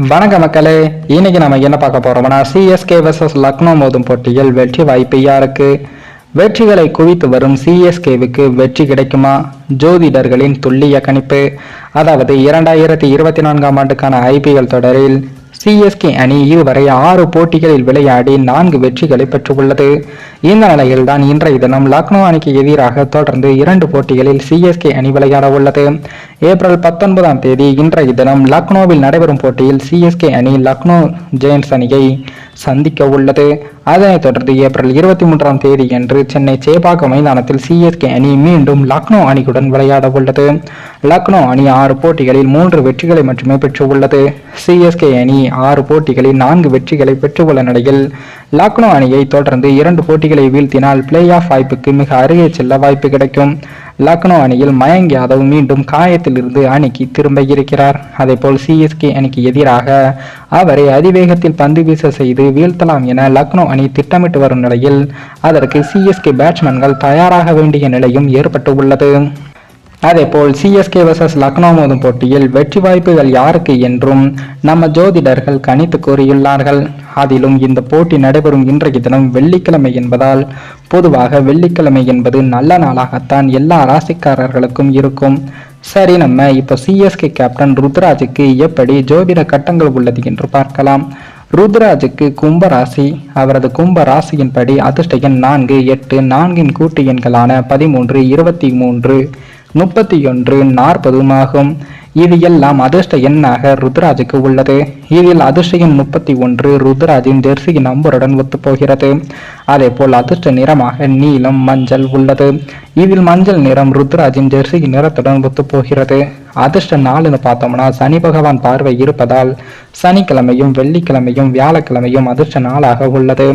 வணக்க மக்களே இன்னைக்கு நம்ம என்ன பார்க்க போறோம்னா சிஎஸ்கே வர்சஸ் லக்னோ மோதும் போட்டியில் வெற்றி வாய்ப்பு யாருக்கு? வெற்றிகளை குவித்து வரும் சிஎஸ்கேவுக்கு வெற்றி கிடைக்குமா? ஜோதிடர்களின் துல்லிய கணிப்பு. அதாவது இரண்டாயிரத்தி இருபத்தி நான்காம் ஆண்டுக்கான ஐபிஎல் தொடரில் சிஎஸ்கே அணி இதுவரை ஆறு போட்டிகளில் விளையாடி நான்கு வெற்றிகளை பெற்றுள்ளது. இந்த நிலையில்தான் இன்றைய தினம் லக்னோ அணிக்கு எதிராக தொடர்ந்து இரண்டு போட்டிகளில் சிஎஸ்கே அணி விளையாட உள்ளது. ஏப்ரல் பத்தொன்பதாம் தேதி இன்றைய தினம் லக்னோவில் நடைபெறும் போட்டியில் சிஎஸ்கே அணி லக்னோ ஜெயின்ஸ் அணியை சந்திக்க உள்ளது. அதனைத் தொடர்ந்து ஏப்ரல் இருபத்தி மூன்றாம் தேதி அன்று சென்னை சேப்பாக்கம் மைதானத்தில் சிஎஸ்கே அணி மீண்டும் லக்னோ அணியுடன் விளையாட உள்ளது. லக்னோ அணி ஆறு போட்டிகளில் மூன்று வெற்றிகளை மட்டுமே பெற்றுள்ளது சிஎஸ்கே அணி ஆறு போட்டிகளில் நான்கு வெற்றிகளை பெற்றுள்ள நிலையில் லக்னோ அணியை தொடர்ந்து இரண்டு போட்டிகளை வீழ்த்தினால் பிளே ஆஃப் வாய்ப்புக்கு மிக அருகே செல்ல வாய்ப்பு கிடைக்கும். லக்னோ அணியில் மயங்க் யாதவ் மீண்டும் காயத்திலிருந்து அணிக்கு திரும்ப இருக்கிறார். அதேபோல் சிஎஸ்கே அணிக்கு எதிராக அவரை அதிவேகத்தில் பந்து வீச செய்து வீழ்த்தலாம் என லக்னோ அணி திட்டமிட்டு வரும் நிலையில் அதற்கு சிஎஸ்கே பேட்ஸ்மேன்கள் தயாராக வேண்டிய நிலையும் ஏற்பட்டு உள்ளது. அதேபோல் சிஎஸ்கே வர்சஸ் லக்னோ மோதும் போட்டியில் வெற்றி வாய்ப்புகள் யாருக்கு என்றும் நம்ம ஜோதிடர்கள் கணித்து கூறியுள்ளார்கள். அதிலும் இந்த போட்டி நடைபெறும் இன்றைய தினம் வெள்ளிக்கிழமை என்பதால் பொதுவாக வெள்ளிக்கிழமை என்பது நல்ல நாளாகத்தான் எல்லா ராசிக்காரர்களுக்கும் இருக்கும். சரி நம்ம இப்போ சிஎஸ்கே கேப்டன் ருத்ராஜுக்கு எப்படி ஜோதிட கட்டங்கள் உள்ளது என்று பார்க்கலாம். ருத்ராஜுக்கு கும்ப ராசி அவரது கும்ப ராசியின்படி அதிர்ஷ்ட எண் நான்கு எட்டு நான்கின் கூட்டு எண்களான பதிமூன்று இருபத்தி மூன்று முப்பத்தி ஒன்று நாற்பதும் ஆகும். இது எல்லாம் அதிர்ஷ்ட எண்ணாக ருத்ராஜுக்கு உள்ளது. இதில் அதிர்ஷ்ட எண் முப்பத்தி ஒன்று ருத்ராஜின் ஜெர்சி நம்பருடன் ஒத்துப்போகிறது. அதே போல் அதிர்ஷ்ட நிறமாக நீலம் மஞ்சள் உள்ளது. இதில் மஞ்சள் நிறம் ருத்ராஜின் ஜெர்சி நிறத்துடன் ஒத்துப்போகிறது. அதிர்ஷ்ட நாள்னு பார்த்தோம்னா சனி பகவான் பார்வை இருப்பதால் சனிக்கிழமையும் வெள்ளிக்கிழமையும் வியாழக்கிழமையும் அதிர்ஷ்ட நாளாக உள்ளது.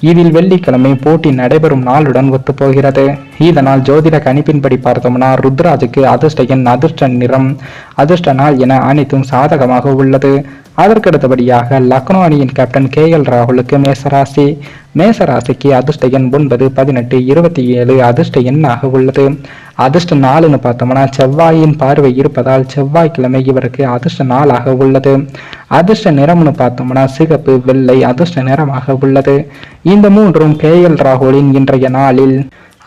இதில் வெள்ளிக்கிழமை போட்டி நடைபெறும் நாளுடன் ஒத்துப்போகிறது. இதனால் ஜோதிட கணிப்பின்படி பார்த்தோம்னா ருத்ராஜுக்கு அதிர்ஷ்ட எண் அதிர்ஷ்ட நிறம் அதிர்ஷ்ட நாள் என அனைத்தும் சாதகமாக உள்ளது. அதற்கடுத்தபடியாக லக்னோ அணியின் கேப்டன் கே எல் ராகுலுக்கு மேசராசி. மேசராசிக்கு அதிர்ஷ்ட எண் ஒன்பது பதினெட்டு இருபத்தி ஏழு அதிர்ஷ்ட எண்ணாக உள்ளது. அதிர்ஷ்ட நாள்னு பார்த்தோம்னா செவ்வாயின் பார்வை இருப்பதால் செவ்வாய்க்கிழமை இவருக்கு அதிர்ஷ்ட நாளாக உள்ளது. அதிர்ஷ்ட நிறம்னு பார்த்தோம்னா சிகப்பு வெள்ளை அதிர்ஷ்ட நிறமாக உள்ளது. இந்த மூன்றும் கே எல் ராகுலின் இன்றைய நாளில்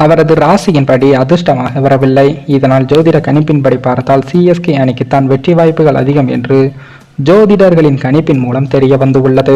அவரது ராசியின்படி அதிர்ஷ்டமாக வரவில்லை. இதனால் ஜோதிட கணிப்பின்படி பார்த்தால் சிஎஸ்கே அணிக்குத்தான் வெற்றி வாய்ப்புகள் அதிகம் என்று ஜோதிடர்களின் கணிப்பின் மூலம் தெரிய வந்து உள்ளது